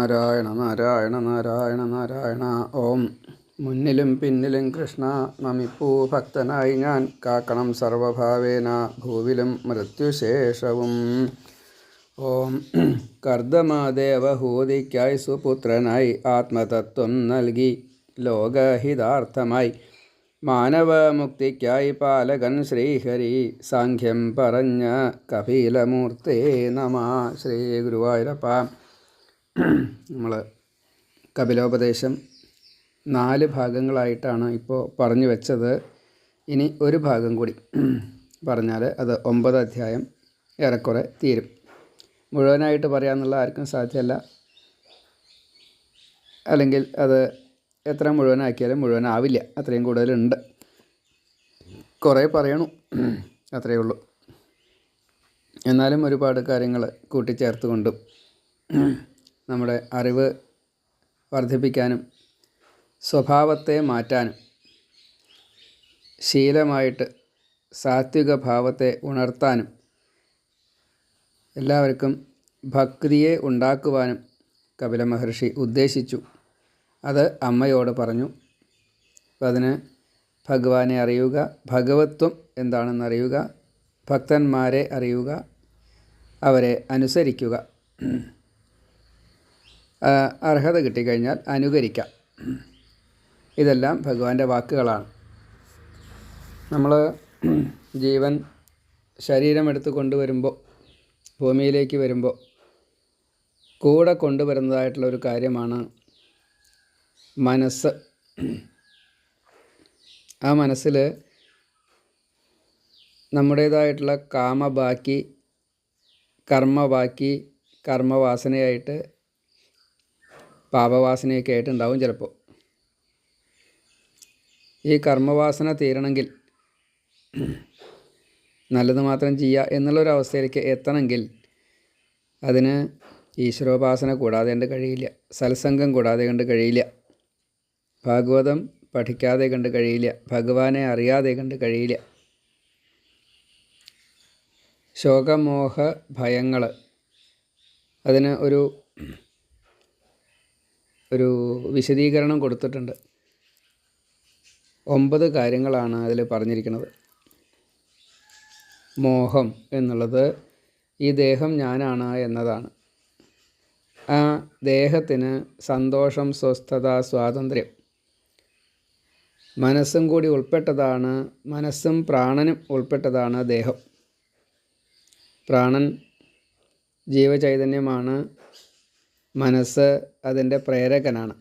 നാരായണ നാരായണ നാരായണ നാരായണ. ഓം. മുന്നിലും പിന്നിലും കൃഷ്ണ നമിപ്പൂ ഭക്തനായി ഞാൻ കാക്കണം സർവഭാവേന ഭൂവിലും മൃത്യുശേഷവും. ഓം. കർദമാദേവഹൂതിക്കായി സുപുത്രനായി ആത്മതത്വം നൽകി ലോകഹിതാർത്ഥമായി മാനവമുക്തിക്കായി പാലകൻ ശ്രീഹരി സാഖ്യം പറഞ്ഞ കപിലമൂർത്തേ നമ ശ്രീ ഗുരുവായൂരപ്പ. നമ്മൾ കപിലോപദേശം നാല് ഭാഗങ്ങളായിട്ടാണ് ഇപ്പോൾ പറഞ്ഞു വെച്ചത്. ഇനി ഒരു ഭാഗം കൂടി പറഞ്ഞാൽ അത് ഒമ്പത് അധ്യായം ഏറെക്കുറെ തീരും. മുഴുവനായിട്ട് പറയാമെന്നുള്ള ആർക്കും സാധ്യമല്ല. അല്ലെങ്കിൽ അത് എത്ര മുഴുവനാക്കിയാലും മുഴുവനാവില്ല. അത്രയും കൂടുതലുണ്ട്. കുറേ പറയണു. അത്രയേ ഉള്ളൂ. എന്നാലും ഒരുപാട് കാര്യങ്ങൾ കൂട്ടിച്ചേർത്തുകൊണ്ടും നമ്മുടെ അറിവ് വർദ്ധിപ്പിക്കാനും സ്വഭാവത്തെ മാറ്റാനും ശീലമായിട്ട് സാത്വിക ഭാവത്തെ ഉണർത്താനും എല്ലാവർക്കും ഭക്തിയെ ഉണ്ടാക്കുവാനും കപില മഹർഷി ഉദ്ദേശിച്ചു. അത് അമ്മയോട് പറഞ്ഞു. അപ്പം അതിന് ഭഗവാനെ അറിയുക ഭഗവത്വം എന്താണെന്ന് അറിയുക ഭക്തന്മാരെ അറിയുക അവരെ അനുസരിക്കുക. അർഹത കിട്ടിക്കഴിഞ്ഞാൽ അനുകരിക്കാം. ഇതെല്ലാം ഭഗവാന്റെ വാക്കുകളാണ്. നമ്മൾ ജീവൻ ശരീരം ശരീരമെടുത്ത് കൊണ്ടുവരുമ്പോൾ ഭൂമിയിലേക്ക് വരുമ്പോൾ കൂടെ കൊണ്ടുവരുന്നതായിട്ടുള്ള ഒരു കാര്യമാണ് മനസ്സ്. ആ മനസ്സിൽ നമ്മുടേതായിട്ടുള്ള കാമബാക്കി കർമ്മബാക്കി കർമ്മവാസനയായിട്ട് പാപവാസനയൊക്കെ ആയിട്ടുണ്ടാവും ചിലപ്പോൾ ഈ കർമ്മവാസന തീരണമെങ്കിൽ നല്ലത് മാത്രം ചെയ്യുക എന്നുള്ളൊരവസ്ഥയിലേക്ക് എത്തണമെങ്കിൽ അതിന് ഈശ്വരോപാസന കൂടാതെ കണ്ട് കഴിയില്ല. സത്സംഗം കൂടാതെ കണ്ട് കഴിയില്ല. ഭാഗവതം പഠിക്കാതെ കണ്ട് കഴിയില്ല. ഭഗവാനെ അറിയാതെ കണ്ട് കഴിയില്ല. ശോകമോഹ ഭയങ്ങൾ അതിന് ഒരു ഒരു വിശദീകരണം കൊടുത്തിട്ടുണ്ട്. ഒമ്പത് കാര്യങ്ങളാണ് അതിൽ പറഞ്ഞിരിക്കുന്നത്. മോഹം എന്നുള്ളത് ഈ ദേഹം ഞാനാണ് എന്നതാണ്. ആ ദേഹത്തിന് സന്തോഷം സ്വസ്ഥത സ്വാതന്ത്ര്യം. മനസ്സും കൂടി ഉൾപ്പെട്ടതാണ് മനസ്സും പ്രാണനും ഉൾപ്പെട്ടതാണ് ദേഹം. പ്രാണൻ ജീവചൈതന്യമാണ് മനസ്സ് അതിന്റെ പ്രേരകനാണ്.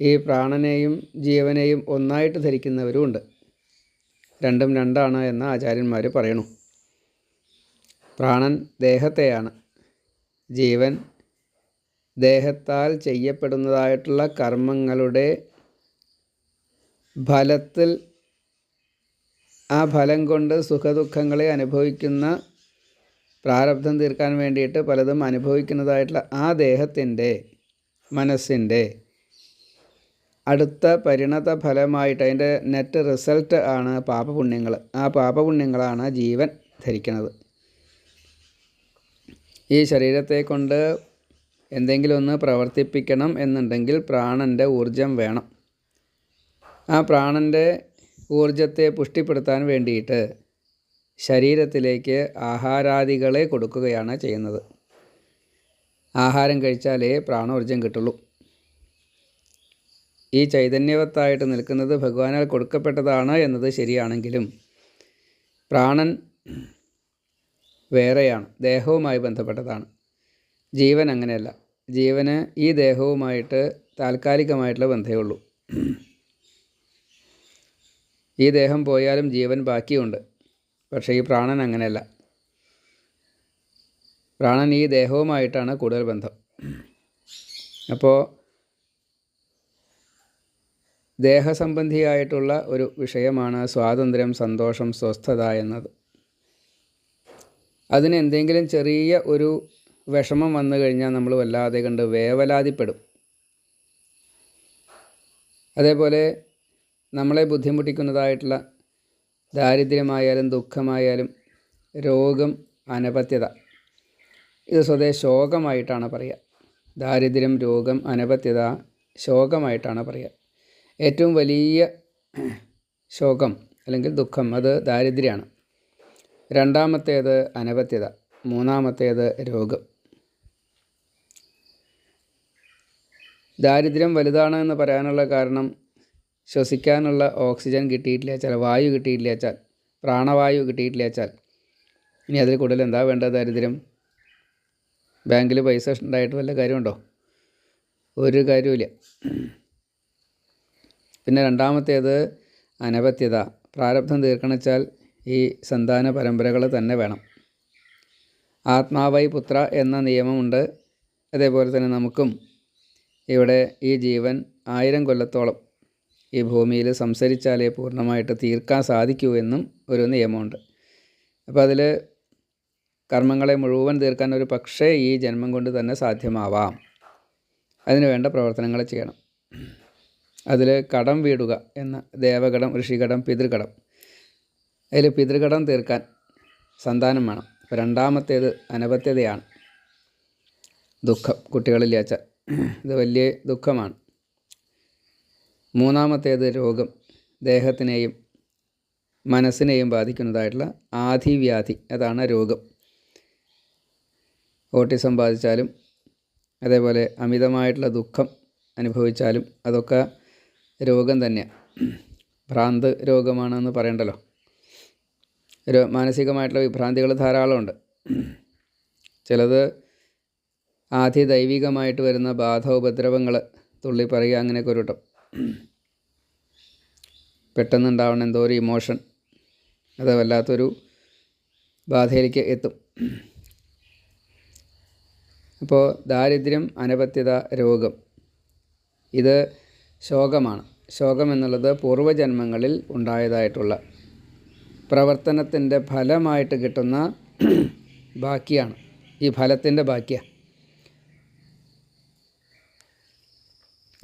ഈ പ്രാണനെയും ജീവനെയും ഒന്നായിട്ട് ധരിക്കുന്നവരുമുണ്ട് രണ്ടും രണ്ടാണ് എന്ന് ആചാര്യന്മാർ പറയണു. പ്രാണൻ ദേഹത്തെയാണ്. ജീവൻ ദേഹത്താൽ ചെയ്യപ്പെടുന്നതായിട്ടുള്ള കർമ്മങ്ങളുടെ ഫലത്തിൽ ആ ഫലം കൊണ്ട് സുഖദുഃഖങ്ങളെ അനുഭവിക്കുന്ന പ്രാരബ്ധം തീർക്കാൻ വേണ്ടിയിട്ട് പലതും അനുഭവിക്കുന്നതായിട്ടുള്ള ആ ദേഹത്തിന്റെ മനസ്സിന്റെ അടുത്ത പരിണത ഫലമായിട്ട് അതിന്റെ നെറ്റ് റിസൾട്ട് ആണ് പാപപുണ്യങ്ങൾ. ആ പാപപുണ്യങ്ങളാണ് ജീവൻ ധരിക്കുന്നത്. ഈ ശരീരത്തെ കൊണ്ട് എന്തെങ്കിലും ഒന്ന് പ്രവർത്തിപ്പിക്കണം എന്നുണ്ടെങ്കിൽ പ്രാണന്റെ ഊർജം വേണം. ആ പ്രാണന്റെ ഊർജത്തെ പുഷ്ടിപ്പെടുത്താൻ വേണ്ടിയിട്ട് ശരീരത്തിലേക്ക് ആഹാരാദികളെ കൊടുക്കുകയാണ് ചെയ്യുന്നത്. ആഹാരം കഴിച്ചാലേ പ്രാണോർജം കിട്ടുള്ളൂ. ഈ ചൈതന്യവത്തായിട്ട് നിൽക്കുന്നത് ഭഗവാനാൽ കൊടുക്കപ്പെട്ടതാണ് എന്നത് ശരിയാണെങ്കിലും പ്രാണൻ വേറെയാണ് ദേഹവുമായി ബന്ധപ്പെട്ടതാണ്. ജീവൻ അങ്ങനെയല്ല. ജീവന് ഈ ദേഹവുമായിട്ട് താൽക്കാലികമായിട്ടുള്ള ബന്ധമേ ഉള്ളൂ. ഈ ദേഹം പോയാലും ജീവൻ ബാക്കിയുണ്ട്. പക്ഷേ ഈ പ്രാണൻ അങ്ങനെയല്ല. പ്രാണൻ ഈ ദേഹവുമായിട്ടാണ് കൂടുതൽ ബന്ധം. അപ്പോൾ ദേഹസംബന്ധിയായിട്ടുള്ള ഒരു വിഷയമാണ് സ്വാതന്ത്ര്യം സന്തോഷം സ്വസ്ഥത എന്നത്. അതിന് എന്തെങ്കിലും ചെറിയ ഒരു വിഷമം വന്നു കഴിഞ്ഞാൽ നമ്മൾ വല്ലാതെ കണ്ട് വേവലാതിപ്പെടും. അതേപോലെ നമ്മളെ ബുദ്ധിമുട്ടിക്കുന്നതായിട്ടുള്ള ദാരിദ്ര്യമായാലും ദുഃഖമായാലും രോഗം അനപത്യത. ഇത് സ്വതേ ശോകമായിട്ടാണ് പറയുക. ദാരിദ്ര്യം രോഗം അനപത്യത ശോകമായിട്ടാണ് പറയുക. ഏറ്റവും വലിയ ശോകം അല്ലെങ്കിൽ ദുഃഖം അത് ദാരിദ്ര്യമാണ്. രണ്ടാമത്തേത് അനപത്യത മൂന്നാമത്തേത് രോഗം. ദാരിദ്ര്യം വലുതാണ് എന്ന് പറയാനുള്ള കാരണം ശ്വസിക്കാനുള്ള ഓക്സിജൻ കിട്ടിയിട്ടില്ല വെച്ചാൽ വായു കിട്ടിയിട്ടില്ല വെച്ചാൽ പ്രാണവായു കിട്ടിയിട്ടില്ല വെച്ചാൽ ഇനി അതിൽ കൂടുതൽ എന്താ വേണ്ടത് ദാരിദ്ര്യം? ബാങ്കിൽ പൈസ ഉണ്ടായിട്ട് വല്ല കാര്യമുണ്ടോ? ഒരു കാര്യമില്ല പിന്നെ രണ്ടാമത്തേത് അനപത്യത പ്രാരബ്ധം തീർക്കണച്ചാൽ ഈ സന്താന പരമ്പരകൾ തന്നെ വേണം. ആത്മാവൈ പുത്ര എന്ന നിയമമുണ്ട്. അതേപോലെ തന്നെ നമുക്കും ഇവിടെ ഈ ജീവൻ ആയിരം കൊല്ലത്തോളം ഈ ഭൂമിയിൽ സംസരിച്ചാലേ പൂർണമായിട്ട് തീർക്കാൻ സാധിക്കൂ എന്നും ഒരു നിയമമുണ്ട്. അപ്പോൾ അതിൽ കർമ്മങ്ങളെ മുഴുവൻ തീർക്കാൻ ഒരു പക്ഷേ ഈ ജന്മം കൊണ്ട് തന്നെ സാധ്യമാവാം. അതിന് വേണ്ട പ്രവർത്തനങ്ങൾ ചെയ്യണം. അതിൽ കടം വീടുക എന്ന ദേവകടം ഋഷികടം പിതൃകടം. അതിൽ പിതൃകടം തീർക്കാൻ സന്താനം വേണം. അപ്പോൾ രണ്ടാമത്തേത് അനപത്യതയാണ് ദുഃഖം കുട്ടികളില്ലാച്ച ഇത് വലിയ ദുഃഖമാണ്. മൂന്നാമത്തേത് രോഗം ദേഹത്തിനെയും മനസ്സിനെയും ബാധിക്കുന്നതായിട്ടുള്ള ആധിവ്യാധി അതാണ് രോഗം. ഓട്ടിസം ബാധിച്ചാലും അതേപോലെ അമിതമായിട്ടുള്ള ദുഃഖം അനുഭവിച്ചാലും അതൊക്കെ രോഗം തന്നെയാണ് ഭ്രാന്ത് രോഗമാണെന്ന് പറയണ്ടല്ലോ. രോ മാനസികമായിട്ടുള്ള വിഭ്രാന്തികൾ ധാരാളമുണ്ട്. ചിലത് ആദ്യ ദൈവികമായിട്ട് വരുന്ന ബാധ ഉപദ്രവങ്ങൾ തുള്ളി പറയുക അങ്ങനെയൊക്കെ ഒരു പെട്ടെന്നുണ്ടാവണം എന്തോ ഒരു ഇമോഷൻ അത് വല്ലാത്തൊരു ബാധയിലേക്ക് എത്തും. അപ്പോൾ ദാരിദ്ര്യം അനപത്യത രോഗം. ഇത് ശോകമാണ്. ശോകം എന്നുള്ളത് പൂർവജന്മങ്ങളിൽ ഉണ്ടായതായിട്ടുള്ള പ്രവർത്തനത്തിന്റെ ഫലമായിട്ട് കിട്ടുന്ന ബാക്കിയാണ്. ഈ ഫലത്തിന്റെ ബാക്കിയാണ്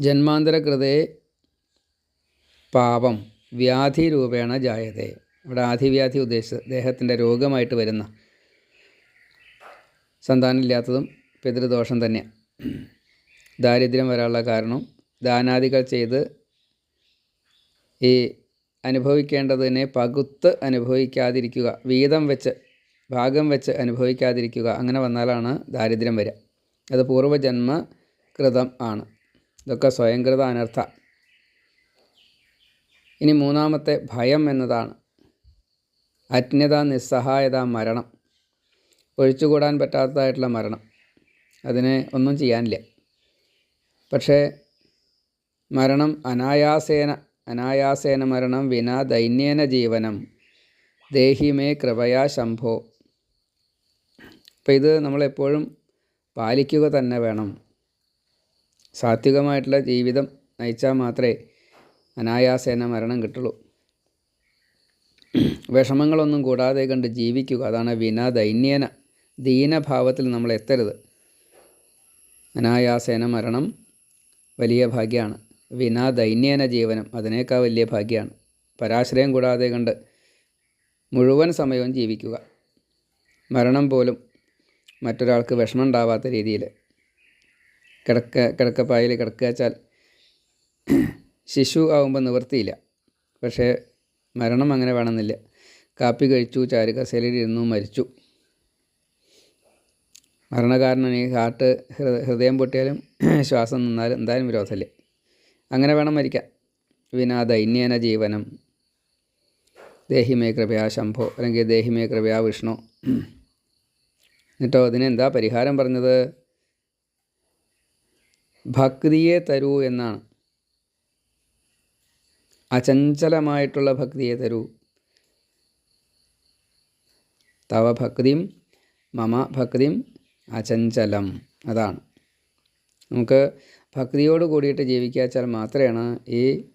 ജന്മാന്തരകൃതേ പാപം വ്യാധി രൂപേണ ജായതേ. ഇവിടെ ആധിവ്യാധി ഉദ്ദേശിച്ചത് ദേഹത്തിന്റെ രോഗമായിട്ട് വരുന്ന സന്താനമില്ലാത്തതും പിതൃദോഷം തന്നെയാണ് ദാരിദ്ര്യം വരാനുള്ള കാരണം ദാനാദികൾ ചെയ്ത് ഈ അനുഭവിക്കേണ്ടതിനെ പകുത്ത് അനുഭവിക്കാതിരിക്കുക വീതം വെച്ച് ഭാഗം വെച്ച് അനുഭവിക്കാതിരിക്കുക അങ്ങനെ വന്നാലാണ് ദാരിദ്ര്യം വരിക. അത് പൂർവജന്മ കൃതം ആണ്. ഇതൊക്കെ സ്വയംകൃത അനർത്ഥ ഇനി മൂന്നാമത്തെ ഭയം എന്നതാണ്. അജ്ഞത നിസ്സഹായത മരണം. ഒഴിച്ചുകൂടാൻ പറ്റാത്തതായിട്ടുള്ള മരണം. അതിനെ ഒന്നും ചെയ്യാനില്ല. പക്ഷേ മരണം അനായാസേന അനായാസേന മരണം വിനാ ദൈന്യേന ജീവനം. ദേഹിമേ കൃപയാ ശംഭോ. അപ്പം ഇത് നമ്മളെപ്പോഴും പാലിക്കുക തന്നെ വേണം. സാത്വികമായിട്ടുള്ള ജീവിതം നയിച്ചാൽ മാത്രമേ അനായാസേന മരണം കിട്ടുള്ളൂ. വിഷമങ്ങളൊന്നും കൂടാതെ കണ്ട് ജീവിക്കുക. അതാണ് വിന ദൈന്യേന ദീനഭാവത്തിൽ നമ്മൾ എത്തരുത്. അനായാസേന മരണം വലിയ ഭാഗ്യമാണ്. വിന ദൈന്യേന ജീവനം അതിനേക്കാൾ വലിയ ഭാഗ്യമാണ്. പരാശ്രയം കൂടാതെ കണ്ട് മുഴുവൻ സമയവും ജീവിക്കുക. മരണം പോലും മറ്റൊരാൾക്ക് വിഷമം ഉണ്ടാവാത്ത രീതിയിൽ കിടക്ക കിടക്കപ്പായിൽ കിടക്കുക വെച്ചാൽ ശിശു ആവുമ്പോൾ നിവൃത്തിയില്ല. പക്ഷേ മരണം അങ്ങനെ വേണമെന്നില്ല. കാപ്പി കഴിച്ചു ചാരുകസേലയിലിരുന്നു മരിച്ചു. മരണകാരണം ഈ ഹാർട്ട് ഹൃദയം പൊട്ടിയാലും ശ്വാസം നിന്നാലും എന്തായാലും വിരോധമില്ല. അങ്ങനെ വേണം മരിക്കാൻ. വിനാ ദൈന്യേന ജീവനം. ദേഹിമേ കൃപയാ ശംഭോ അല്ലെങ്കിൽ ദേഹിമേ കൃപയാ വിഷ്ണു. എന്നിട്ടോ അതിനെന്താ പരിഹാരം പറഞ്ഞത്? ഭക്തിയെ തരൂ എന്നാണ്. അചഞ്ചലമായിട്ടുള്ള ഭക്തിയെ തരൂ തവ ഭക്തിയും മമ ഭക്തിയും അചഞ്ചലം. അതാണ്. നമുക്ക് ഭക്തിയോട് കൂടിയിട്ട് ജീവിക്കാച്ചാൽ മാത്രമാണ് ഈ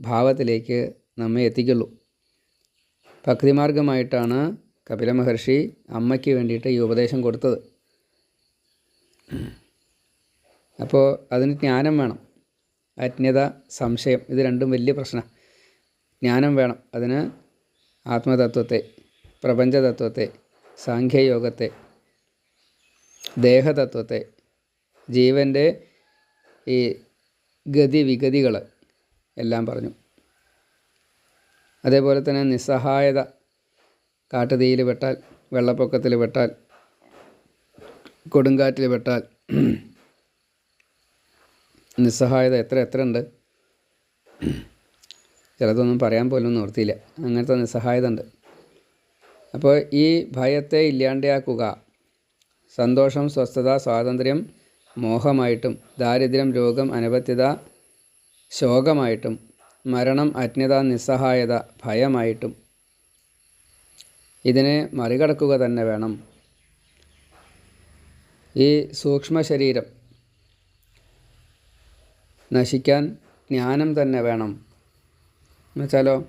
ഭാവത്തിലേക്ക് നമ്മെ എത്തിക്കുള്ളൂ. ഭക്തിമാർഗമായിട്ടാണ് കപില മഹർഷി അമ്മയ്ക്ക് വേണ്ടിയിട്ട് ഈ ഉപദേശം കൊടുത്തത്. അപ്പോൾ അതിന് ജ്ഞാനം വേണം. അജ്ഞത സംശയം ഇത് രണ്ടും വലിയ പ്രശ്നം. ജ്ഞാനം വേണം. അതിന് ആത്മതത്വത്തെ പ്രപഞ്ചതത്വത്തെ സാഖ്യയോഗത്തെ ദേഹതത്വത്തെ ജീവന്റെ ഈ ഗതിവിഗതികൾ എല്ലാം പറഞ്ഞു. അതേപോലെ തന്നെ നിസ്സഹായത കാട്ടുതീയിൽ പെട്ടാൽ വെള്ളപ്പൊക്കത്തിൽ പെട്ടാൽ കൊടുങ്കാറ്റിൽ പെട്ടാൽ നിസ്സഹായത എത്ര എത്ര ഉണ്ട് ചിലതൊന്നും പറയാൻ പോലും നിർത്തിയില്ല അങ്ങനത്തെ നിസ്സഹായത ഉണ്ട്. അപ്പോൾ ഈ ഭയത്തെ ഇല്ലാണ്ടാക്കുക സന്തോഷം സ്വസ്ഥത സ്വാതന്ത്ര്യം മോഹമായിട്ടും ദാരിദ്ര്യം രോഗം അനപത്യത ശോകമായിട്ടും മരണം അജ്ഞത നിസ്സഹായത ഭയമായിട്ടും ഇതിനെ മറികടക്കുക തന്നെ വേണം. ഈ സൂക്ഷ്മ ശരീരം നശിക്കാൻ ജ്ഞാനം തന്നെ വേണം. എന്നുവെച്ചാലോ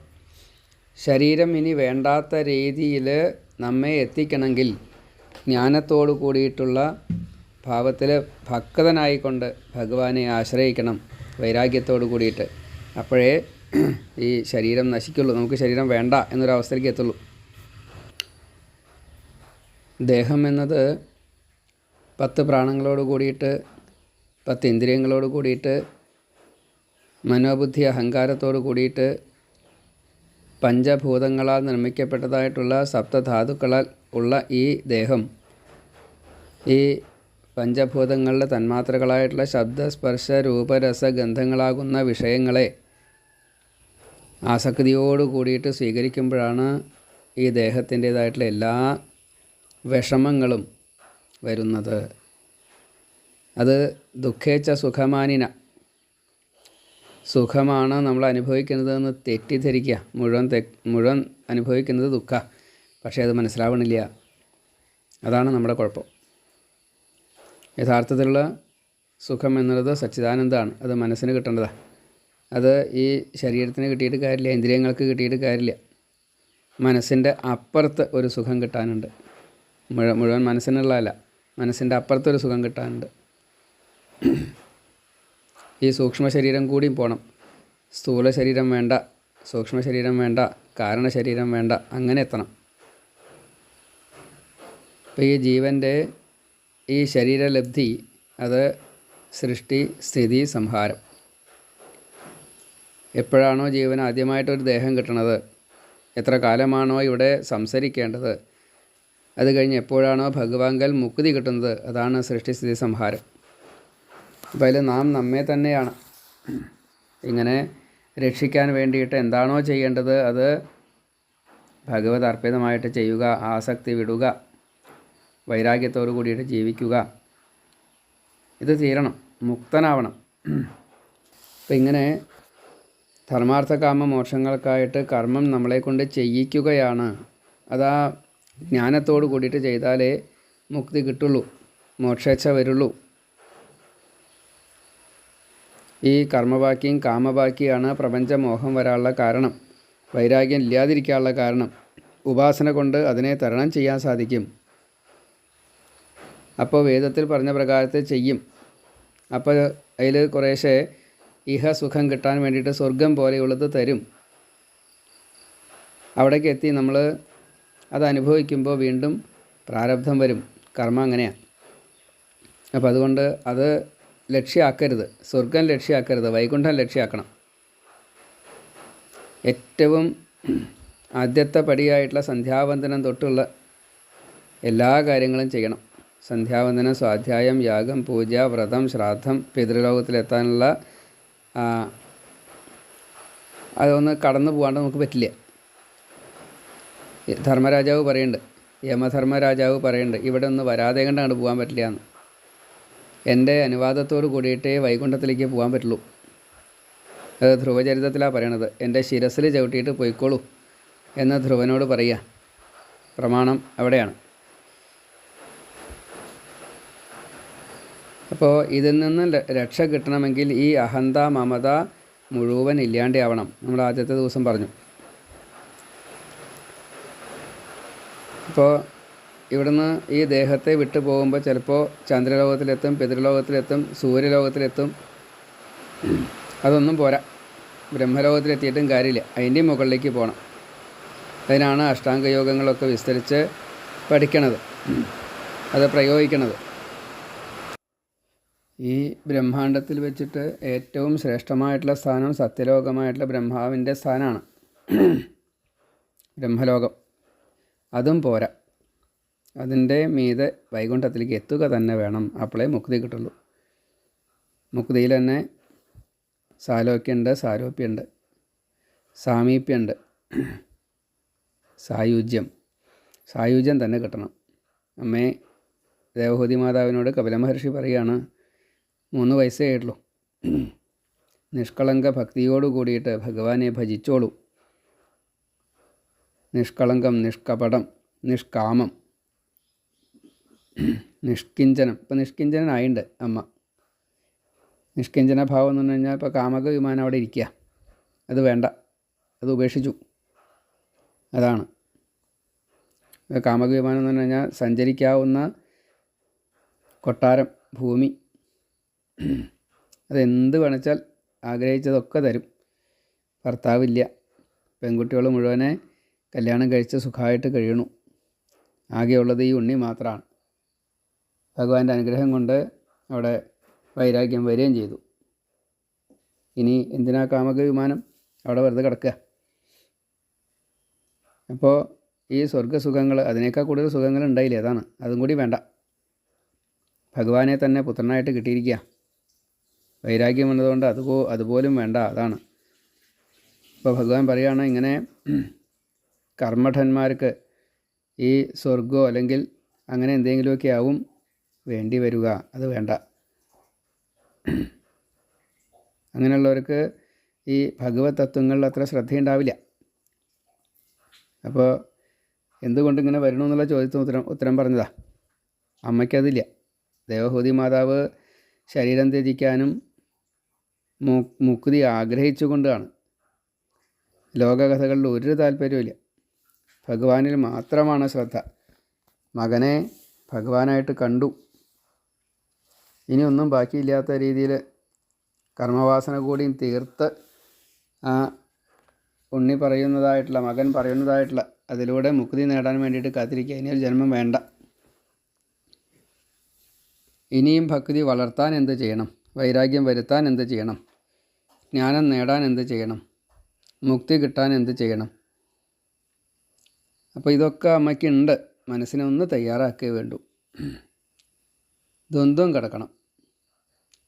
ശരീരം ഇനി വേണ്ടാത്ത രീതിയിൽ നമ്മെ എത്തിക്കണമെങ്കിൽ ജ്ഞാനത്തോടു കൂടിയിട്ടുള്ള ഭാവത്തിൽ ഭക്തനായിക്കൊണ്ട് ഭഗവാനെ ആശ്രയിക്കണം വൈരാഗ്യത്തോടു കൂടിയിട്ട്. അപ്പോഴേ ഈ ശരീരം നശിക്കുള്ളൂ. നമുക്ക് ശരീരം വേണ്ട എന്നൊരവസ്ഥയിലേക്ക് എത്തുള്ളൂ. ദേഹം എന്നത് പത്ത് പ്രാണങ്ങളോട് കൂടിയിട്ട് പത്ത് ഇന്ദ്രിയങ്ങളോട് കൂടിയിട്ട് മനോബുദ്ധി അഹങ്കാരത്തോട് കൂടിയിട്ട് പഞ്ചഭൂതങ്ങളാൽ നിർമ്മിക്കപ്പെട്ടതായിട്ടുള്ള സപ്തധാതുക്കളാൽ ഉള്ള ഈ ദേഹം ഈ പഞ്ചഭൂതങ്ങളുടെ തന്മാത്രകളായിട്ടുള്ള ശബ്ദ സ്പർശ രൂപരസ ഗന്ധങ്ങളാകുന്ന വിഷയങ്ങളെ ആസക്തിയോട് കൂടിയിട്ട് സ്വീകരിക്കുമ്പോഴാണ് ഈ ദേഹത്തിന്റേതായിട്ടുള്ള എല്ലാ വിഷമങ്ങളും വരുന്നത്. അത് ദുഃഖേച്ച സുഖമാനിന സുഖമാണ് നമ്മൾ അനുഭവിക്കുന്നതെന്ന് തെറ്റിദ്ധരിക്കുക. മുഴുവൻ തെ മുഴുവൻ അനുഭവിക്കുന്നത് ദുഃഖ. പക്ഷേ അത് മനസ്സിലാവണില്ല. അതാണ് നമ്മുടെ കുഴപ്പം. യഥാർത്ഥത്തിലുള്ള സുഖം എന്നുള്ളത് സച്ചിദാനന്ദമാണ് അത് മനസ്സിന് കിട്ടേണ്ടതാണ് അത് ഈ ശരീരത്തിന് കിട്ടിയിട്ട് കാര്യമില്ല ഇന്ദ്രിയങ്ങൾക്ക് കിട്ടിയിട്ട് കാര്യമില്ല. മനസ്സിന്റെ അപ്പുറത്ത് ഒരു സുഖം കിട്ടാനുണ്ട്. മുഴുവൻ മനസ്സിനുള്ളതല്ല മനസ്സിന്റെ അപ്പുറത്തൊരു സുഖം കിട്ടാനുണ്ട്. ഈ സൂക്ഷ്മ ശരീരം കൂടിയും പോകണം സ്ഥൂല ശരീരം വേണ്ട സൂക്ഷ്മ ശരീരം വേണ്ട കാരണ ശരീരം വേണ്ട അങ്ങനെ എത്തണം. അപ്പോൾ ഈ ജീവന്റെ ഈ ശരീരലബ്ധി അത് സൃഷ്ടി സ്ഥിതി സംഹാരം. എപ്പോഴാണോ ജീവൻ ആദ്യമായിട്ടൊരു ദേഹം കിട്ടണത് എത്ര കാലമാണോ ഇവിടെ സംസരിക്കേണ്ടത് അത് കഴിഞ്ഞ് എപ്പോഴാണോ ഭഗവാങ്കൽ മുക്തി കിട്ടുന്നത് അതാണ് സൃഷ്ടിസ്ഥിതി സംഹാരം. അപ്പോൾ അതിൽ നാം നമ്മെ തന്നെയാണ്. ഇങ്ങനെ രക്ഷിക്കാൻ വേണ്ടിയിട്ട് എന്താണോ ചെയ്യേണ്ടത് അത് ഭഗവത് അർപ്പിതമായിട്ട് ചെയ്യുക ആസക്തി വിടുക വൈരാഗ്യത്തോടു കൂടിയിട്ട് ജീവിക്കുക. ഇത് തീരണം മുക്തനാവണം. അപ്പം ഇങ്ങനെ ധർമാർത്ഥ കാമ മോക്ഷങ്ങൾക്കായിട്ട് കർമ്മം നമ്മളെ കൊണ്ട് ചെയ്യിക്കുകയാണ്. അതാ ജ്ഞാനത്തോടു കൂടിയിട്ട് ചെയ്താലേ മുക്തി കിട്ടുള്ളൂ മോക്ഷേച്ഛ വരുള്ളൂ. ഈ കർമ്മവാക്യം കാമവാക്യാണ് പ്രപഞ്ചമോഹം വരാനുള്ള കാരണം വൈരാഗ്യം ഇല്ലാതിരിക്കാനുള്ള കാരണം. ഉപാസന കൊണ്ട് അതിനെ തരണം ചെയ്യാൻ സാധിക്കും. അപ്പോൾ വേദത്തിൽ പറഞ്ഞ പ്രകാരത്തെ ചെയ്യും. അപ്പോൾ അതിൽ കുറേശ്ശെ ഇഹ സുഖം കിട്ടാൻ വേണ്ടിയിട്ട് സ്വർഗം പോലെയുള്ളത് തരും. അവിടേക്ക് എത്തി നമ്മൾ അത് അനുഭവിക്കുമ്പോൾ വീണ്ടും പ്രാരബ്ധം വരും. കർമ്മം അങ്ങനെയാണ് അപ്പോൾ അതുകൊണ്ട് അത് ലക്ഷ്യമാക്കരുത്. സ്വർഗം ലക്ഷ്യമാക്കരുത്. വൈകുണ്ഠം ലക്ഷ്യമാക്കണം. ഏറ്റവും ആദ്യത്തെ പടിയായിട്ടുള്ള സന്ധ്യാവന്ദനം തൊട്ടുള്ള എല്ലാ കാര്യങ്ങളും ചെയ്യണം. സന്ധ്യാവന്ദനം സ്വാധ്യായം യാഗം പൂജ വ്രതം ശ്രാദ്ധം പിതൃലോകത്തിലെത്താനുള്ള അതൊന്ന് കടന്നു പോകാണ്ട് നമുക്ക് പറ്റില്ല. ധർമ്മരാജാവ് പറയുന്നുണ്ട്. യമധർമ്മരാജാവ് പറയുന്നുണ്ട് ഇവിടെ ഒന്ന് വരാതെ കണ്ടാണ് പോകാൻ പറ്റില്ല എന്ന്. എന്റെ അനുവാദത്തോട് കൂടിയിട്ടേ വൈകുണ്ഠത്തിലേക്ക് പോകാൻ പറ്റുള്ളൂ. ധ്രുവചരിതത്തിലാണ് പറയണത്. എന്റെ ശിരസിൽ ചവിട്ടിയിട്ട് പോയിക്കോളൂ എന്ന് ധ്രുവനോട് പറയുക. പ്രമാണം അവിടെയാണ്. അപ്പോൾ ഇതിൽ നിന്ന് രക്ഷ കിട്ടണമെങ്കിൽ ഈ അഹന്ത മമത മുഴുവൻ ഇല്ലാണ്ടാവണം. നമ്മൾ ആദ്യത്തെ ദിവസം പറഞ്ഞു. അപ്പോൾ ഇവിടുന്ന് ഈ ദേഹത്തെ വിട്ടു പോകുമ്പോൾ ചിലപ്പോൾ ചന്ദ്രലോകത്തിലെത്തും പിതൃലോകത്തിലെത്തും സൂര്യലോകത്തിലെത്തും. അതൊന്നും പോരാ. ബ്രഹ്മലോകത്തിലെത്തിയിട്ടും കാര്യമില്ല. അതിന്റെ മുകളിലേക്ക് പോകണം അതിനാണ് അഷ്ടാംഗ യോഗങ്ങളൊക്കെ വിസ്തരിച്ച് പഠിക്കണത്. അത് പ്രയോഗിക്കണത്. ഈ ബ്രഹ്മാണ്ടത്തിൽ വെച്ചിട്ട് ഏറ്റവും ശ്രേഷ്ഠമായിട്ടുള്ള സ്ഥാനം സത്യലോകമായിട്ടുള്ള ബ്രഹ്മാവിന്റെ സ്ഥാനമാണ്. ബ്രഹ്മലോകം. അതും പോരാ. അതിന്റെ മീതെ വൈകുണ്ഠത്തിലേക്ക് എത്തുക തന്നെ വേണം. അപ്പോളേ മുക്തി കിട്ടുള്ളൂ. മുക്തിയിൽ തന്നെ സാലോക്യുണ്ട് സാരോപ്യുണ്ട് സാമീപ്യുണ്ട് സായുജ്യം. സായുജ്യം തന്നെ കിട്ടണം. അമ്മേ ദേവഹൂതി മാതാവിനോട് കപില മഹർഷി പറയുകയാണ് മൂന്ന് വയസ്സേ ആയിട്ടുള്ളൂ. നിഷ്കളങ്ക ഭക്തിയോട് കൂടിയിട്ട് ഭഗവാനെ ഭജിച്ചോളൂ. നിഷ്കളങ്കം നിഷ്കപടം നിഷ്കാമം നിഷ്കിഞ്ചനം. ഇപ്പം നിഷ്കിഞ്ചനായിണ്ട് അമ്മ. നിഷ്കിഞ്ചന ഭാവം എന്ന് പറഞ്ഞു കഴിഞ്ഞാൽ ഇപ്പോൾ കാമക വിമാനം അവിടെ ഇരിക്കുക അത് വേണ്ട. അത് ഉപേക്ഷിച്ചു. അതാണ്. കാമക വിമാനം എന്ന് പറഞ്ഞു കഴിഞ്ഞാൽ സഞ്ചരിക്കാവുന്ന കൊട്ടാരം ഭൂമി. അതെന്ത് വേണച്ചാൽ ആഗ്രഹിച്ചതൊക്കെ തരും. ഭർത്താവില്ല. പെൺകുട്ടികൾ മുഴുവനെ കല്യാണം കഴിച്ച് സുഖമായിട്ട് കഴിയണു. ആകെയുള്ളത് ഈ ഉണ്ണി മാത്രമാണ് ഭഗവാന്റെ അനുഗ്രഹം കൊണ്ട് അവിടെ വൈരാഗ്യം വരികയും ചെയ്തു. ഇനി എന്തിനാ കാമക വിമാനം അവിടെ വെറുതെ കിടക്കുക? അപ്പോൾ ഈ സ്വർഗസുഖങ്ങൾ അതിനേക്കാൾ കൂടുതൽ സുഖങ്ങൾ ഉണ്ടായില്ല? അതാണ്. അതും കൂടി വേണ്ട. ഭഗവാനെ തന്നെ പുത്രനായിട്ട് കിട്ടിയിരിക്കുക. വൈരാഗ്യം വന്നതുകൊണ്ട് അതുപോ അതുപോലും വേണ്ട. അതാണ്. ഇപ്പോൾ ഭഗവാൻ പറയുകയാണ് ഇങ്ങനെ കർമ്മഠന്മാർക്ക് ഈ സ്വർഗോ അല്ലെങ്കിൽ അങ്ങനെ എന്തെങ്കിലുമൊക്കെ ആവും. വേണ്ടി വരിക അത് വേണ്ട. അങ്ങനെയുള്ളവർക്ക് ഈ ഭഗവത് തത്വങ്ങളിൽ അത്ര ശ്രദ്ധയുണ്ടാവില്ല. അപ്പോൾ എന്തുകൊണ്ട് ഇങ്ങനെ വരണമെന്നുള്ള ചോദ്യത്തിന് ഉത്തരം ഉത്തരം പറഞ്ഞതാ. അമ്മയ്ക്കതില്ല. ദേവഹൂതി മാതാവ് ശരീരം ത്യജിക്കാനും മു മുക്തി ആഗ്രഹിച്ചുകൊണ്ടാണ്. ലോകകഥകളിൽ ഒരു താല്പര്യമില്ല ഭഗവാനിൽ മാത്രമാണ് ശ്രദ്ധ. മകനെ ഭഗവാനായിട്ട് കണ്ടു. ഇനി ഒന്നും ബാക്കിയില്ലാത്ത രീതിയിൽ കർമ്മവാസന കൂടിയും തീർത്ത് ആ ഉണ്ണി പറയുന്നതായിട്ടുള്ള മകൻ പറയുന്നതായിട്ടുള്ള അതിലൂടെ മുക്തി നേടാൻ വേണ്ടിയിട്ട് കാത്തിരിക്കുക. ഇനി ഒരു ജന്മം വേണ്ട. ഇനിയും ഭക്തി വളർത്താൻ എന്ത് ചെയ്യണം? വൈരാഗ്യം വരുത്താൻ എന്ത് ചെയ്യണം? ജ്ഞാനം നേടാൻ എന്ത് ചെയ്യണം? മുക്തി കിട്ടാൻ എന്ത് ചെയ്യണം? അപ്പോൾ ഇതൊക്കെ അമ്മയ്ക്കുണ്ട്. മനസ്സിനെ ഒന്ന് തയ്യാറാക്കേ വേണ്ടു. ദ്വന്ദ്വം കിടക്കണം.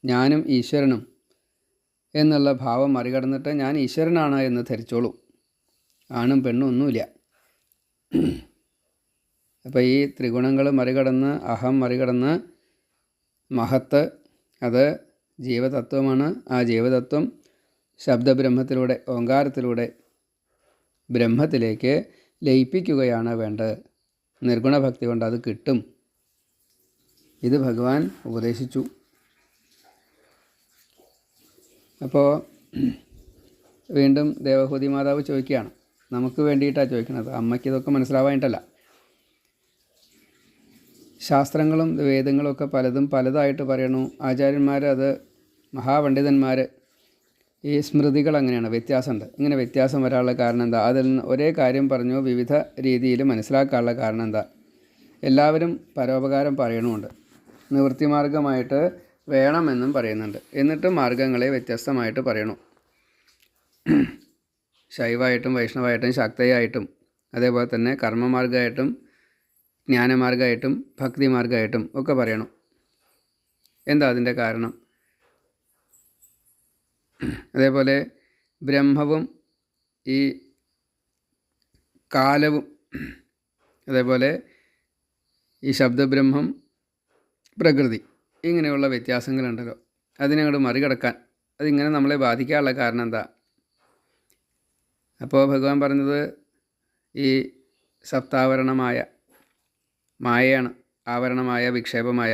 ഞാനും ഈശ്വരനും എന്നുള്ള ഭാവം മറികടന്നിട്ട് ഞാൻ ഈശ്വരനാണ് എന്ന് ധരിച്ചോളൂ. ആണും പെണ്ണും ഒന്നുമില്ല. അപ്പോൾ ഈ ത്രിഗുണങ്ങൾ മറികടന്ന് അഹം മറികടന്ന് മഹത്ത് അത് ജീവതത്വമാണ്. ആ ജീവതത്വം ശബ്ദബ്രഹ്മത്തിലൂടെ ഓങ്കാരത്തിലൂടെ ബ്രഹ്മത്തിലേക്ക് ലയിപ്പിക്കുകയാണ് വേണ്ടത്. നിർഗുണഭക്തി കൊണ്ട് അത് കിട്ടും. ഇത് ഭഗവാൻ ഉപദേശിച്ചു. അപ്പോൾ വീണ്ടും ദേവഹൂതി മാതാവ് ചോദിക്കുകയാണ്. നമുക്ക് വേണ്ടിയിട്ടാണ് ചോദിക്കുന്നത്? അമ്മയ്ക്ക് ഇതൊക്കെ മനസ്സിലാവാനായിട്ടല്ല ശാസ്ത്രങ്ങളും വേദങ്ങളും ഒക്കെ പലതും പലതായിട്ട് പറയണു. ആചാര്യന്മാർ അത് മഹാപണ്ഡിതന്മാർ ഈ സ്മൃതികൾ അങ്ങനെയാണ് വ്യത്യാസമുണ്ട്. ഇങ്ങനെ വ്യത്യാസം വരാനുള്ള കാരണം എന്താ? അതിൽ നിന്ന് ഒരേ കാര്യം പറഞ്ഞു വിവിധ രീതിയിൽ മനസ്സിലാക്കാനുള്ള കാരണം എന്താ? എല്ലാവരും പരോപകാരം പറയണമുണ്ട്. നിവൃത്തിമാർഗമായിട്ട് വേണമെന്നും പറയുന്നുണ്ട്. എന്നിട്ട് മാർഗങ്ങളെ വ്യത്യസ്തമായിട്ട് പറയണു. ശൈവായിട്ടും വൈഷ്ണവായിട്ടും ശക്തയായിട്ടും അതേപോലെ തന്നെ കർമ്മമാർഗമായിട്ടും ജ്ഞാനമാർഗമായിട്ടും ഭക്തിമാർഗമായിട്ടും ഒക്കെ പറയണം. എന്താ അതിന്റെ കാരണം? അതേപോലെ ബ്രഹ്മവും ഈ കാലവും അതേപോലെ ഈ ശബ്ദബ്രഹ്മം പ്രകൃതി. ഇങ്ങനെയുള്ള വ്യത്യാസങ്ങളുണ്ടല്ലോ. അതിനങ്ങോട്ട് മറികടക്കാൻ അതിങ്ങനെ നമ്മളെ ബാധിക്കാനുള്ള കാരണം എന്താ അപ്പോൾ ഭഗവാൻ പറഞ്ഞത് ഈ സപ്താവരണമായ മായയാണ് ആവരണമായ വിക്ഷേപമായ.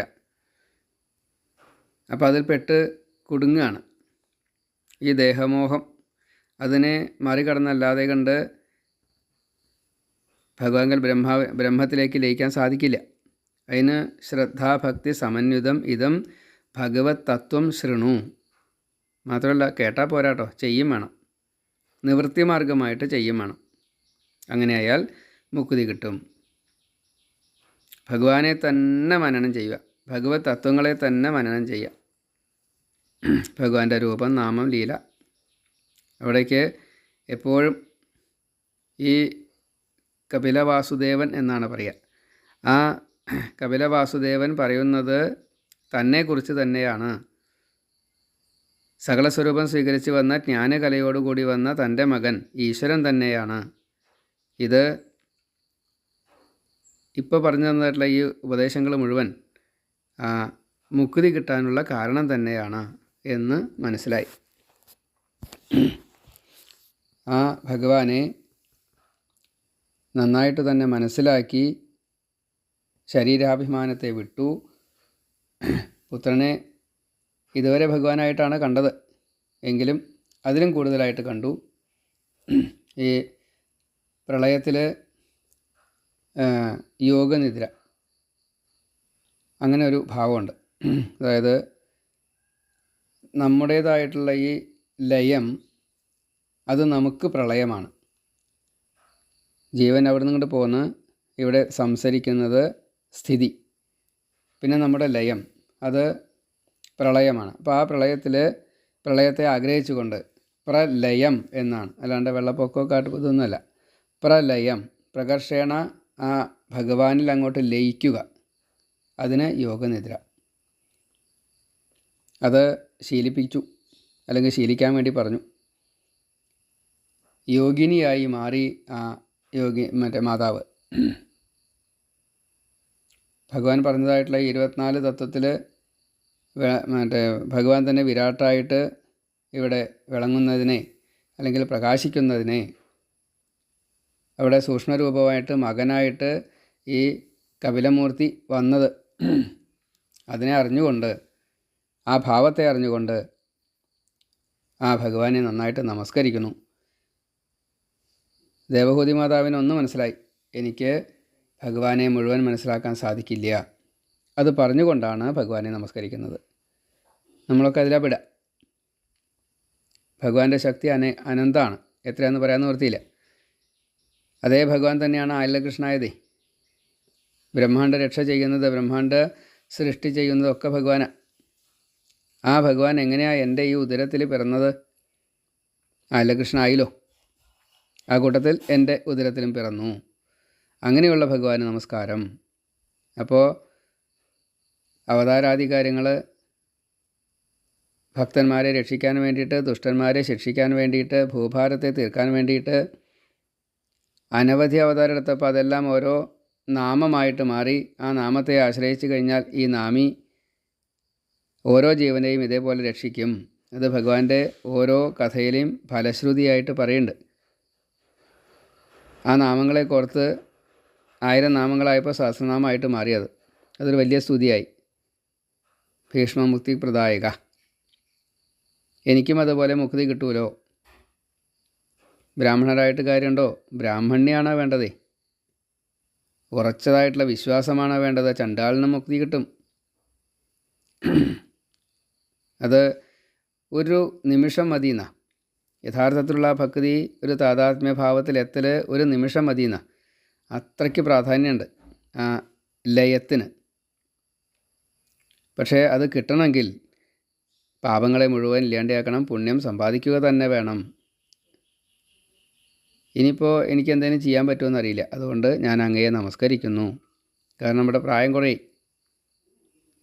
അപ്പോൾ അതിൽ പെട്ട് കുടുങ്ങുകയാണ് ഈ ദേഹമോഹം അതിനെ മറികടന്നല്ലാതെ കണ്ട് ഭഗവാൻ ബ്രഹ്മ ബ്രഹ്മത്തിലേക്ക് ലയിക്കാൻ സാധിക്കില്ല. അതിന് ശ്രദ്ധാഭക്തി സമന്വിതം ഇതം ഭഗവത് തത്വം ശൃണു. മാത്രമല്ല കേട്ടാൽ പോരാട്ടോ. ചെയ്യും വേണം. നിവൃത്തി മാർഗമായിട്ട് ചെയ്യും വേണം. അങ്ങനെയായാൽ മുക്തി കിട്ടും. ഭഗവാനെ തന്നെ മനനം ചെയ്യുക. ഭഗവത് തത്വങ്ങളെ തന്നെ മനനം ചെയ്യുക. ഭഗവാന്റെ രൂപം നാമം ലീല. അവിടേക്ക് എപ്പോഴും ഈ കപിലവാസുദേവൻ എന്നാണ് പറയുക. ആ കപിലവാസുദേവൻ പറയുന്നത് തന്നെക്കുറിച്ച് തന്നെയാണ്. സകല സ്വരൂപം സ്വീകരിച്ച് വന്ന ജ്ഞാനകലയോടുകൂടി വന്ന തന്റെ മകൻ ഈശ്വരൻ തന്നെയാണ്. ഇത് ഇപ്പോൾ പറഞ്ഞു തന്നിട്ടുള്ള ഈ ഉപദേശങ്ങൾ മുഴുവൻ മുക്തി കിട്ടാനുള്ള കാരണം തന്നെയാണ് എന്ന് മനസ്സിലായി. ആ ഭഗവാനെ നന്നായിട്ട് തന്നെ മനസ്സിലാക്കി ശരീരാഭിമാനത്തെ വിട്ടു. പുത്രനെ ഇതുവരെ ഭഗവാനായിട്ടാണ് കണ്ടത്. എങ്കിലും അതിലും കൂടുതലായിട്ട് കണ്ടു. ഈ പ്രളയത്തിൽ യോഗനിദ്ര. അങ്ങനെ ഒരു ഭാവമുണ്ട്. അതായത് നമ്മുടേതായിട്ടുള്ള ഈ ലയം അത് നമുക്ക് പ്രളയമാണ്. ജീവൻ അവിടെ നിന്നിട്ട് പോകുന്ന ഇവിടെ സംസരിക്കുന്നത് സ്ഥിതി. പിന്നെ നമ്മുടെ ലയം. അത് പ്രളയമാണ്. അപ്പോൾ ആ പ്രളയത്തിൽ പ്രളയത്തെ ആഗ്രഹിച്ചുകൊണ്ട് പ്രലയം എന്നാണ്. അല്ലാണ്ട് വെള്ളപ്പൊക്കമോ കാട്ട് ഇതൊന്നുമല്ല. പ്രലയം. പ്രകർഷേണ ആ ഭഗവാനിൽ അങ്ങോട്ട് ലയിക്കുക. അതിന് യോഗനിദ്ര. അത് ശീലിപ്പിച്ചു. അല്ലെങ്കിൽ ശീലിക്കാൻ വേണ്ടി പറഞ്ഞു. യോഗിനിയായി മാറി ആ യോഗി മറ്റേ മാതാവ്. ഭഗവാൻ പറഞ്ഞതായിട്ടുള്ള ഈ ഇരുപത്തിനാല് തത്വത്തിൽ മറ്റേ ഭഗവാൻ തന്നെ വിരാട്ടായിട്ട് ഇവിടെ വിളങ്ങുന്നതിനെ അല്ലെങ്കിൽ പ്രകാശിക്കുന്നതിനെ അവിടെ സൂക്ഷ്മരൂപമായിട്ട് മകനായിട്ട് ഈ കപിലമൂർത്തി വന്നത്. അതിനെ അറിഞ്ഞുകൊണ്ട് ആ ഭാവത്തെ അറിഞ്ഞുകൊണ്ട് ആ ഭഗവാനെ നന്നായിട്ട് നമസ്കരിക്കുന്നു. ദേവഹൂതി മാതാവിനൊന്നും മനസ്സിലായി. എനിക്ക് ഭഗവാനെ മുഴുവൻ മനസ്സിലാക്കാൻ സാധിക്കില്ല. അത് പറഞ്ഞുകൊണ്ടാണ് ഭഗവാനെ നമസ്കരിക്കുന്നത്. നമ്മളൊക്കെ അതിലാ പെടുക. ഭഗവാന്റെ ശക്തി അന അനന്താണ്. എത്രയാണെന്ന് പറയാൻ നിവൃത്തിയില്ല അതേ ഭഗവാൻ തന്നെയാണ് ആയില്ലകൃഷ്ണായതേ ബ്രഹ്മാണ്ട രക്ഷ ചെയ്യുന്നത് ബ്രഹ്മാണ്ട സൃഷ്ടി ചെയ്യുന്നതൊക്കെ ഭഗവാനാണ് ആ ഭഗവാൻ എങ്ങനെയാണ് എന്റെ ഈ ഉദരത്തിൽ പിറന്നത്? ആയില്ലകൃഷ്ണ ആയില്ലോ ആ കൂട്ടത്തിൽ എന്റെ ഉദരത്തിലും പിറന്നു. അങ്ങനെയുള്ള ഭഗവാന് നമസ്കാരം. അപ്പോൾ അവതാരാദി കാര്യങ്ങൾ ഭക്തന്മാരെ രക്ഷിക്കാൻ വേണ്ടിയിട്ട് ദുഷ്ടന്മാരെ ശിക്ഷിക്കാൻ വേണ്ടിയിട്ട് ഭൂഭാരത്തെ തീർക്കാൻ വേണ്ടിയിട്ട് അനവധി അവതാരം എടുത്തപ്പോൾ അതെല്ലാം ഓരോ നാമമായിട്ട് മാറി ആ നാമത്തെ ആശ്രയിച്ചു കഴിഞ്ഞാൽ ഈ നാമി ഓരോ ജീവനെയും ഇതേപോലെ രക്ഷിക്കും. അത് ഭഗവാന്റെ ഓരോ കഥയിലെയും ഫലശ്രുതിയായിട്ട് പറയുന്നുണ്ട്. ആ നാമങ്ങളെ കോർത്ത് ആയിരം നാമങ്ങളായപ്പോൾ സഹസ്രനാമമായിട്ട് മാറിയത്. അതൊരു വലിയ സ്തുതിയായി. ഭീഷ്മമുക്തി പ്രദായക എനിക്കും അതുപോലെ മുക്തി കിട്ടുമല്ലോ ബ്രാഹ്മണരായിട്ട് കാര്യമുണ്ടോ? ബ്രാഹ്മണ്യാണോ വേണ്ടതേ? ഉറച്ചതായിട്ടുള്ള വിശ്വാസമാണോ വേണ്ടത്? ചണ്ടാളിന് മുക്തി കിട്ടും. അത് ഒരു നിമിഷം മതിയെന്ന. യഥാർത്ഥത്തിലുള്ള ഭക്തി ഒരു താതാത്മ്യഭാവത്തിലെത്തൽ ഒരു നിമിഷം മതിയെന്ന. അത്രയ്ക്ക് പ്രാധാന്യമുണ്ട്. ആ ലയത്തിന്. പക്ഷേ അത് കിട്ടണമെങ്കിൽ പാപങ്ങളെ മുഴുവൻ ഇല്ലാണ്ടാക്കണം പുണ്യം സമ്പാദിക്കുക തന്നെ വേണം. ഇനിയിപ്പോൾ എനിക്ക് എന്തെങ്കിലും ചെയ്യാൻ പറ്റുമെന്ന് അറിയില്ല. അതുകൊണ്ട് ഞാൻ അങ്ങയെ നമസ്കരിക്കുന്നു. കാരണം നമ്മുടെ പ്രായം കുറേ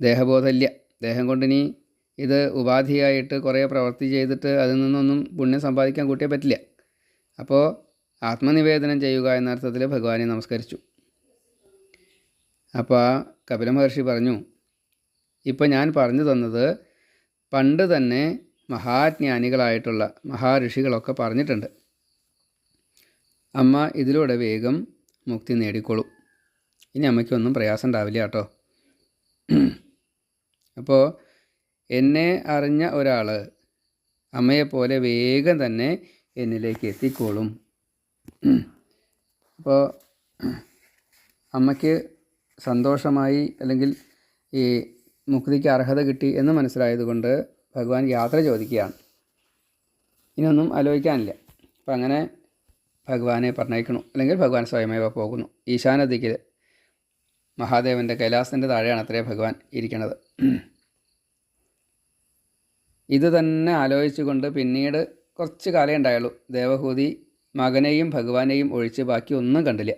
ദേഹബോധമില്ല. ദേഹം കൊണ്ട് ഇനി ഇത് ഉപാധിയായിട്ട് കുറേ പ്രവൃത്തി ചെയ്തിട്ട് അതിൽ നിന്നൊന്നും പുണ്യം സമ്പാദിക്കാൻ കൂട്ടിയേ പറ്റില്ല. അപ്പോൾ ആത്മനിവേദനം ചെയ്യുക എന്ന അർത്ഥത്തിൽ ഭഗവാനെ നമസ്കരിച്ചു. അപ്പോൾ കപില മഹർഷി പറഞ്ഞു ഇപ്പോൾ ഞാൻ പറഞ്ഞു തന്നത് പണ്ട് തന്നെ മഹാജ്ഞാനികളായിട്ടുള്ള മഹാഋഷികളൊക്കെ പറഞ്ഞിട്ടുണ്ട്. അമ്മ ഇതിലൂടെ വേഗം മുക്തി നേടിക്കോളും. ഇനി അമ്മയ്ക്കൊന്നും പ്രയാസം ഉണ്ടാവില്ല കേട്ടോ. അപ്പോൾ എന്നെ അറിഞ്ഞ ഒരാൾ അമ്മയെപ്പോലെ വേഗം തന്നെ എന്നിലേക്ക് എത്തിക്കോളും. അപ്പോൾ അമ്മയ്ക്ക് സന്തോഷമായി അല്ലെങ്കിൽ ഈ മുക്തിക്ക് അർഹത കിട്ടി എന്ന് മനസ്സിലായതുകൊണ്ട് ഭഗവാൻ യാത്ര ചോദിക്കുകയാണ്. ഇനിയൊന്നും ആലോചിക്കാനില്ല. അപ്പം അങ്ങനെ ഭഗവാനെ പറഞ്ഞയക്കണു അല്ലെങ്കിൽ ഭഗവാൻ സ്വയമേവ പോകുന്നു. ഈശാനദിക്ക് മഹാദേവന്റെ കൈലാസത്തിന്റെ താഴെയാണ് അത്രേ ഭഗവാൻ ഇരിക്കുന്നത് ഇത് തന്നെ ആലോചിച്ചുകൊണ്ട് പിന്നീട് കുറച്ച് കാലേ ഉണ്ടായുള്ളൂ. ദേവഹൂതി മകനെയും ഭഗവാനെയും ഒഴിച്ച് ബാക്കി ഒന്നും കണ്ടില്ല.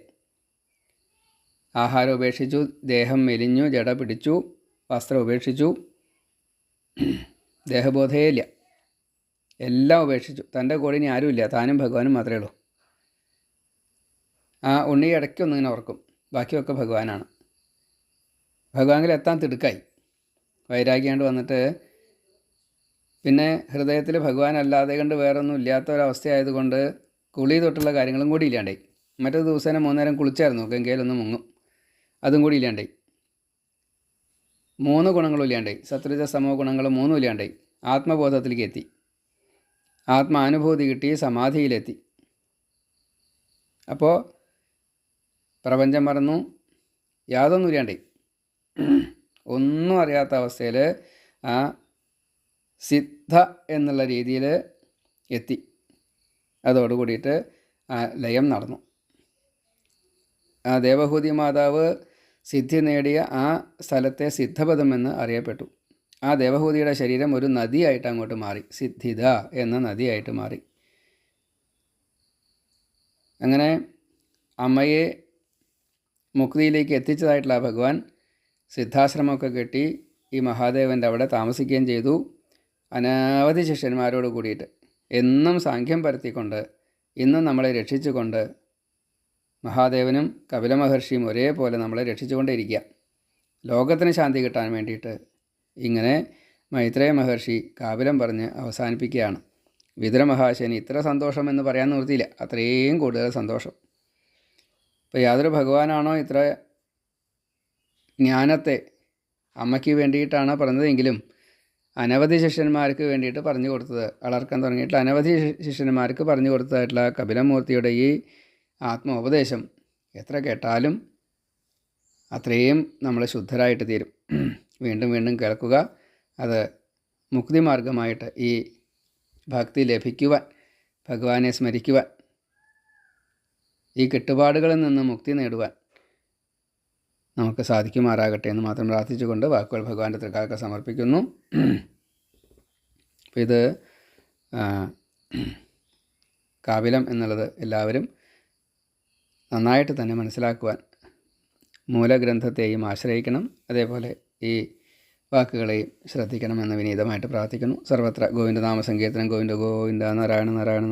ആഹാരം ഉപേക്ഷിച്ചു ദേഹം മെലിഞ്ഞു ജട പിടിച്ചു വസ്ത്രം ഉപേക്ഷിച്ചു. ദേഹബോധയേ ഇല്ല. എല്ലാം ഉപേക്ഷിച്ചു. തന്റെ കൂടെ ഇനി ആരുമില്ല താനും ഭഗവാനും മാത്രമേ ഉള്ളൂ. ആ ഉണ്ണി ഇടയ്ക്കൊന്നും ഇങ്ങനെ ഓർക്കും ബാക്കിയൊക്കെ ഭഗവാനാണ്. ഭഗവാനിൽ എത്താൻ തിടുക്കായി. വൈരാഗ്യാണ്ട് വന്നിട്ട് പിന്നെ ഹൃദയത്തിൽ ഭഗവാൻ അല്ലാതെ കണ്ട് വേറൊന്നും ഇല്ലാത്ത ഒരവസ്ഥയായതുകൊണ്ട് കുളി തൊട്ടുള്ള കാര്യങ്ങളും കൂടി ഇല്ലാണ്ടായി. മറ്റൊരു ദിവസം മൂന്നേരം കുളിച്ചായിരുന്നു. ഗംഗയിലൊന്ന് മുങ്ങും. അതും കൂടി ഇല്ലാണ്ടായി. മൂന്ന് ഗുണങ്ങളും ഇല്ലാണ്ടായി. സത്വജ സമോ ഗുണങ്ങൾ മൂന്നും ഇല്ലാണ്ടായി. ആത്മബോധത്തിലേക്ക് എത്തി. ആത്മാനുഭൂതി കിട്ടി സമാധിയിലെത്തി. അപ്പോൾ പ്രപഞ്ചം മറന്നു. യാതൊന്നും ഇല്ലാണ്ടായി. ഒന്നും അറിയാത്ത അവസ്ഥയിൽ ആ സിദ്ധ എന്നുള്ള രീതിയിൽ എത്തി. അതോടുകൂടിയിട്ട് ആ ലയം നടന്നു. ആ ദേവഹൂതി മാതാവ് സിദ്ധി നേടിയ ആ സ്ഥലത്തെ സിദ്ധപദം എന്ന് അറിയപ്പെട്ടു. ആ ദേവഹൂതിയുടെ ശരീരം ഒരു നദിയായിട്ട് അങ്ങോട്ട് മാറി. സിദ്ധിത എന്ന നദിയായിട്ട് മാറി. അങ്ങനെ അമ്മയെ മുക്തിയിലേക്ക് എത്തിച്ചതായിട്ടുള്ള ഭഗവാൻ സിദ്ധാശ്രമമൊക്കെ കെട്ടി ഈ മഹാദേവന്റെ അവിടെ താമസിക്കുകയും ചെയ്തു. അനവധി ശിഷ്യന്മാരോട് കൂടിയിട്ട്. എന്നും സാഖ്യം പരത്തിക്കൊണ്ട് ഇന്നും നമ്മളെ രക്ഷിച്ചുകൊണ്ട് മഹാദേവനും കപില മഹർഷിയും ഒരേപോലെ നമ്മളെ രക്ഷിച്ചുകൊണ്ടേയിരിക്കുക. ലോകത്തിന് ശാന്തി കിട്ടാൻ വേണ്ടിയിട്ട് ഇങ്ങനെ മൈത്രേയ മഹർഷി കാപിലം പറഞ്ഞ് അവസാനിപ്പിക്കുകയാണ്. വിതുര മഹാശനി ഇത്ര സന്തോഷം എന്ന് പറയാൻ നിർത്തിയില്ല അത്രയും കൂടുതൽ സന്തോഷം. ഇപ്പോൾ യാതൊരു ഭഗവാനാണോ ഇത്ര ജ്ഞാനത്തെ അമ്മയ്ക്ക് വേണ്ടിയിട്ടാണ് പറഞ്ഞതെങ്കിലും അനവധി ശിഷ്യന്മാർക്ക് വേണ്ടിയിട്ട് പറഞ്ഞു കൊടുത്തത് വളർക്കാൻ തുടങ്ങിയിട്ടുള്ള അനവധി ശിഷ്യന്മാർക്ക് പറഞ്ഞു കൊടുത്തതായിട്ടുള്ള കപിലമൂർത്തിയുടെ ഈ ആത്മോപദേശം എത്ര കേട്ടാലും അത്രയും നമ്മൾ ശുദ്ധരായിട്ട് തീരും. വീണ്ടും വീണ്ടും കേൾക്കുക. അത് മുക്തി മാർഗമായിട്ട് ഈ ഭക്തി ലഭിക്കുവാൻ ഭഗവാനെ സ്മരിക്കുവാൻ ഈ കെട്ടുപാടുകളിൽ നിന്ന് മുക്തി നേടുവാൻ നമുക്ക് സാധിക്കുമാറാകട്ടെ എന്ന് മാത്രം പ്രാർത്ഥിച്ചുകൊണ്ട് വാക്കുകൾ ഭഗവാന്റെ തൃക്കാലൊക്കെ സമർപ്പിക്കുന്നു. അപ്പോൾ ഇത് കാവിലം എന്നുള്ളത് എല്ലാവരും നന്നായിട്ട് തന്നെ മനസ്സിലാക്കുവാൻ മൂലഗ്രന്ഥത്തെയും ആശ്രയിക്കണം. അതേപോലെ ഈ വാക്കുകളെയും ശ്രദ്ധിക്കണമെന്ന് വിനീതമായിട്ട് പ്രാർത്ഥിക്കുന്നു. സർവത്ര ഗോവിന്ദനാമ സങ്കീർത്തനം ഗോവിന്ദ ഗോവിന്ദ നാരായണ നാരായണ